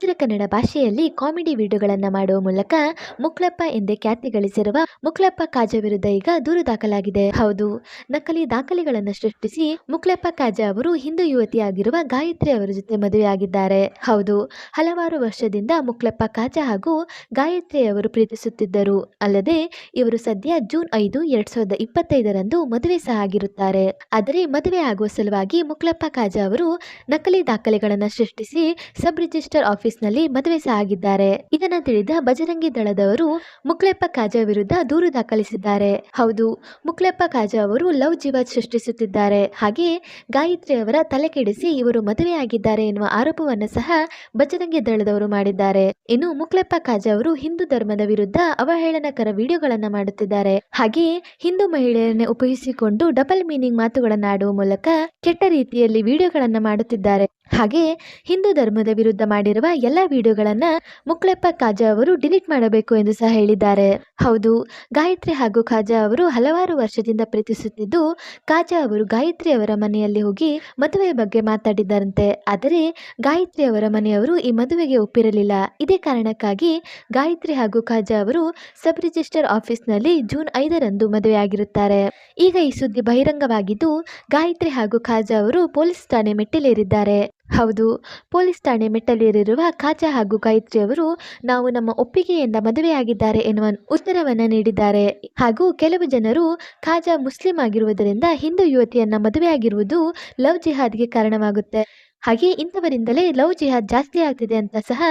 ಉತ್ತರ ಕನ್ನಡ ಭಾಷೆಯಲ್ಲಿ ಕಾಮಿಡಿ ವಿಡಿಯೋಗಳನ್ನು ಮಾಡುವ ಮೂಲಕ ಮುಕ್ಲಪ್ಪ ಎಂದೇ ಖ್ಯಾತಿ ಗಳಿಸಿರುವ ಮುಕ್ಲಪ್ಪ ಕಾಜಾ ವಿರುದ್ಧ ಈಗ ದೂರು ದಾಖಲಾಗಿದೆ. ಹೌದು, ನಕಲಿ ದಾಖಲೆಗಳನ್ನು ಸೃಷ್ಟಿಸಿ ಮುಕ್ಲಪ್ಪ ಕಾಜಾ ಅವರು ಹಿಂದೂ ಯುವತಿಯಾಗಿರುವ ಗಾಯತ್ರಿ ಅವರ ಜೊತೆ ಮದುವೆಯಾಗಿದ್ದಾರೆ. ಹೌದು, ಹಲವಾರು ವರ್ಷದಿಂದ ಮುಕ್ಲಪ್ಪ ಕಾಜಾ ಹಾಗೂ ಗಾಯತ್ರಿ ಅವರು ಪ್ರೀತಿಸುತ್ತಿದ್ದರು. ಅಲ್ಲದೆ, ಇವರು ಸದ್ಯ ಜೂನ್ ಐದು, ಎರಡ್ ಸಾವಿರದ ಇಪ್ಪತ್ತೈದರಂದು ಮದುವೆ ಸಹ ಆಗಿರುತ್ತಾರೆ. ಆದರೆ ಮದುವೆ ಆಗುವ ಸಲುವಾಗಿ ಮುಕ್ಲಪ್ಪ ಕಾಜಾ ಅವರು ನಕಲಿ ದಾಖಲೆಗಳನ್ನು ಸೃಷ್ಟಿಸಿ ಸಬ್ ರಿಜಿಸ್ಟರ್ ಆಫೀಸ್ನಲ್ಲಿ ಮದುವೆ ಸಹ ಆಗಿದ್ದಾರೆ. ಇದನ್ನ ತಿಳಿದ ಬಜರಂಗಿ ದಳದವರು ಮುಕ್ಲೆಪ್ಪ ಕಾಜಾ ವಿರುದ್ಧ ದೂರು ದಾಖಲಿಸಿದ್ದಾರೆ. ಹೌದು, ಮುಕ್ಲೆಪ್ಪ ಕಾಜಾ ಅವರು ಲವ್ ಜೀವ ಸೃಷ್ಟಿಸುತ್ತಿದ್ದಾರೆ. ಹಾಗೆಯೇ ಗಾಯತ್ರಿ ಅವರ ತಲೆ ಕೆಡಿಸಿ ಇವರು ಮದುವೆಯಾಗಿದ್ದಾರೆ ಎನ್ನುವ ಆರೋಪವನ್ನು ಸಹ ಬಜರಂಗಿ ದಳದವರು ಮಾಡಿದ್ದಾರೆ. ಇನ್ನು ಮುಕ್ಲೆಪ್ಪ ಕಾಜಾ ಅವರು ಹಿಂದೂ ಧರ್ಮದ ವಿರುದ್ಧ ಅವಹೇಳನಕರ ವಿಡಿಯೋಗಳನ್ನ ಮಾಡುತ್ತಿದ್ದಾರೆ. ಹಾಗೆಯೇ ಹಿಂದೂ ಮಹಿಳೆಯರನ್ನೇ ಉಪಯೋಗಿಸಿಕೊಂಡು ಡಬಲ್ ಮೀನಿಂಗ್ ಮಾತುಗಳನ್ನು ಆಡುವ ಮೂಲಕ ಕೆಟ್ಟ ರೀತಿಯಲ್ಲಿ ವಿಡಿಯೋಗಳನ್ನ ಮಾಡುತ್ತಿದ್ದಾರೆ. ಹಾಗೆ ಹಿಂದೂ ಧರ್ಮದ ವಿರುದ್ಧ ಮಾಡಿರುವ ಎಲ್ಲ ವಿಡಿಯೋಗಳನ್ನ ಮುಕ್ಲೆಪ್ಪ ಕಾಜಾ ಅವರು ಡಿಲೀಟ್ ಮಾಡಬೇಕು ಎಂದು ಸಹ ಹೇಳಿದ್ದಾರೆ. ಹೌದು, ಗಾಯತ್ರಿ ಹಾಗೂ ಖಾಜಾ ಅವರು ಹಲವಾರು ವರ್ಷದಿಂದ ಪ್ರೀತಿಸುತ್ತಿದ್ದು, ಖಾಜಾ ಅವರು ಗಾಯತ್ರಿ ಅವರ ಮನೆಯಲ್ಲಿ ಹೋಗಿ ಮದುವೆ ಬಗ್ಗೆ ಮಾತಾಡಿದ್ದಾರಂತೆ. ಆದರೆ ಗಾಯತ್ರಿ ಅವರ ಮನೆಯವರು ಈ ಮದುವೆಗೆ ಒಪ್ಪಿರಲಿಲ್ಲ. ಇದೇ ಕಾರಣಕ್ಕಾಗಿ ಗಾಯತ್ರಿ ಹಾಗೂ ಖಾಜಾ ಅವರು ಸಬ್ ರಿಜಿಸ್ಟರ್ ಆಫೀಸ್ನಲ್ಲಿ ಜೂನ್ ಐದರಂದು ಮದುವೆಯಾಗಿರುತ್ತಾರೆ ಈಗ ಈ ಸುದ್ದಿ ಬಹಿರಂಗವಾಗಿದ್ದು, ಗಾಯತ್ರಿ ಹಾಗೂ ಖಾಜಾ ಅವರು ಪೊಲೀಸ್ ಠಾಣೆ ಮೆಟ್ಟಿಲೇರಿದ್ದಾರೆ. ಹೌದು, ಪೊಲೀಸ್ ಠಾಣೆ ಮೆಟ್ಟಲೇರಿರುವ ಖಾಜಾ ಹಾಗೂ ಗಾಯತ್ರಿ ಅವರು ನಾವು ನಮ್ಮ ಒಪ್ಪಿಗೆಯಿಂದ ಮದುವೆಯಾಗಿದ್ದಾರೆ ಎನ್ನುವ ಉತ್ತರವನ್ನು ನೀಡಿದ್ದಾರೆ. ಹಾಗೂ ಕೆಲವು ಜನರು ಖಾಜಾ ಮುಸ್ಲಿಂ ಆಗಿರುವುದರಿಂದ ಹಿಂದೂ ಯುವತಿಯನ್ನ ಮದುವೆಯಾಗಿರುವುದು ಲವ್ ಜಿಹಾದ್ಗೆ ಕಾರಣವಾಗುತ್ತೆ. ಹಾಗೆ ಇಂಥವರಿಂದಲೇ ಲವ್ ಜಿಹಾದ್ ಜಾಸ್ತಿ ಆಗ್ತಿದೆ ಅಂತ ಸಹ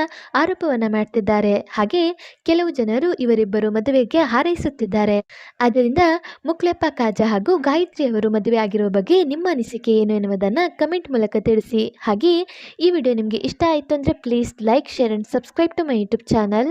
ಆರೋಪವನ್ನ ಮಾಡ್ತಿದ್ದಾರೆ. ಹಾಗೆ ಕೆಲವು ಜನರು ಇವರಿಬ್ಬರು ಮದುವೆಗೆ ಹಾರೈಸುತ್ತಿದ್ದಾರೆ. ಆದ್ದರಿಂದ ಮುಕ್ಲೆಪ್ಪ ಕಾಜಾ ಹಾಗೂ ಗಾಯತ್ರಿ ಅವರು ಮದುವೆ ಆಗಿರುವ ಬಗ್ಗೆ ನಿಮ್ಮ ಅನಿಸಿಕೆ ಏನು ಎನ್ನುವುದನ್ನು ಕಮೆಂಟ್ ಮೂಲಕ ತಿಳಿಸಿ. ಹಾಗೆ ಈ ವಿಡಿಯೋ ನಿಮಗೆ ಇಷ್ಟ ಆಯಿತು ಅಂದರೆ please like, share and subscribe to my YouTube channel.